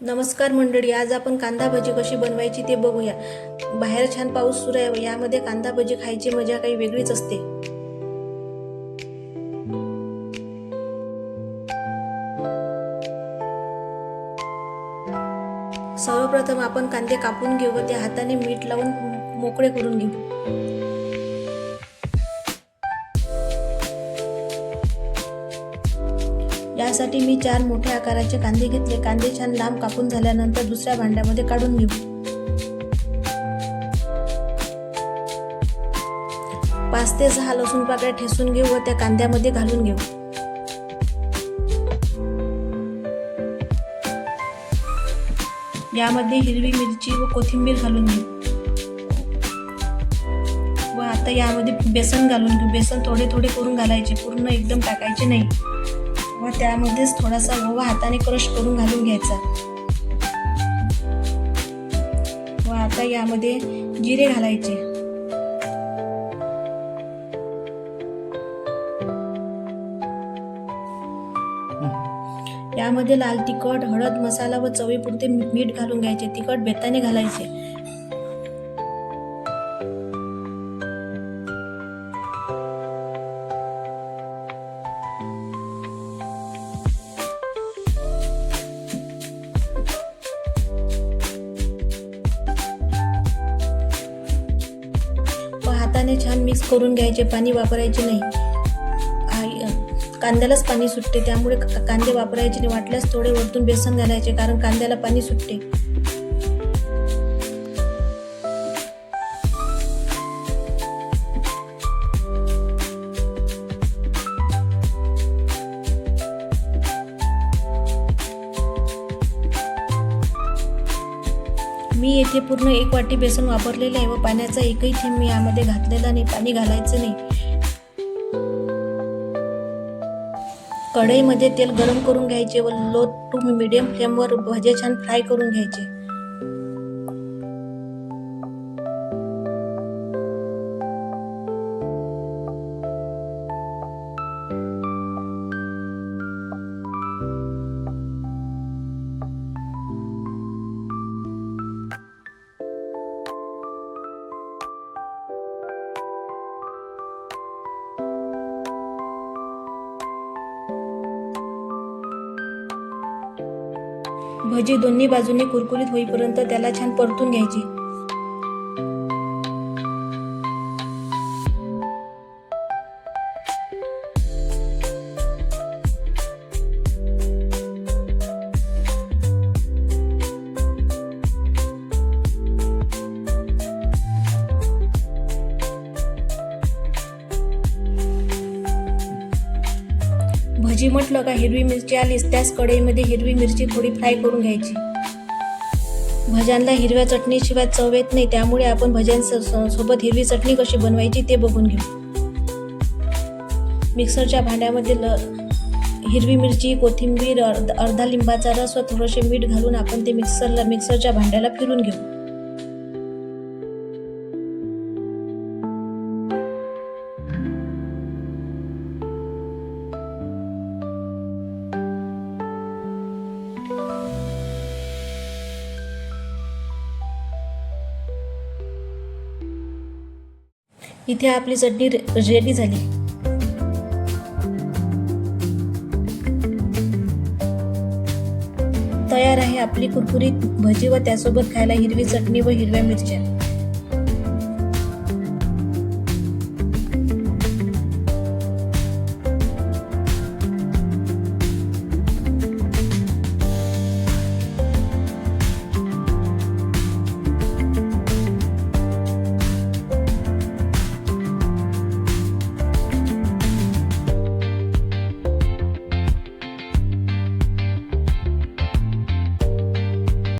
नमस्कार मंडळी आज आपण कांदा भजी कशी बनवायची ते बघूया. बाहेर छान पाऊस सुरू आहे यामध्ये कांदा भजी खायची मजा काही वेगळीच असते. सर्वप्रथम आपण कांदे कापून घेऊ व ते हाताने मीठ लावून मोकळे करून घेऊ. यासाठी मी चार मोठ्या आकाराचे कांदे घेतले. कांदे छान लांब कापून झाल्यानंतर दुसऱ्या भांड्यामध्ये काढून घेऊ. पाच ते सहा लसूण पाकळ्या ठेसून घेऊ व त्या कांद्यामध्ये घालून घेऊ. यामध्ये हिरवी मिरची व कोथिंबीर घालून घेऊ. व आता यामध्ये बेसन घालून घेऊ. बेसन थोडे थोडे करून घालायचे. पूर्ण एकदम टाकायचे नाही. व त्यामध्येच थोडासा ओवा हाताने क्रश करून घालून घ्यायचा. व आता यामध्ये जिरे घालायचे. यामध्ये लाल तिखट हळद मसाला व चवीपुरते मीठ घालून घ्यायचे. तिखट बेताने घालायचे. हाताने छान मिक्स करून घ्यायचे पाणी वापरायचे नाही. कांद्यालाच पाणी सुटते त्यामुळे कांदे वापरायचे नाही. वाटल्यास थोडे वरतून बेसन घालायचे कारण कांद्याला पाणी सुटते. मी येथे पूर्ण एक वाटी बेसन वापरलेले आहे व पाण्याचा एकही थेंब मी यामध्ये घातलेला नाही पाणी घालायचं नाही. कढईमध्ये तेल गरम करून घ्यायचे व लो टू मिडियम फ्लेमवर भजे छान फ्राय करून घ्यायचे. भजी दोन्ही बाजूने कुरकुरीत होईपर्यंत त्याला छान परतून घ्यायची. भजी म्हटलं का हिरवी मिरची आलीच त्याच कढईमध्ये हिरवी मिरची थोडी फ्राय करून घ्यायची. भज्यांना हिरव्या चटणीशिवाय चव येत नाही त्यामुळे आपण भज्यांसोबत हिरवी चटणी कशी बनवायची ते बघून घेऊ. मिक्सरच्या भांड्यामध्ये ल हिरवी मिरची कोथिंबीर अर्ध अर्धा लिंबाचा रस व थोडेसे मीठ घालून आपण ते मिक्सरला मिक्सरच्या भांड्याला फिरून घेऊ. इथे आपली चटणी रे- रेडी झाली. तयार आहे आपली कुरकुरीत भजी व त्यासोबत खायला हिरवी चटणी व हिरव्या मिरच्या.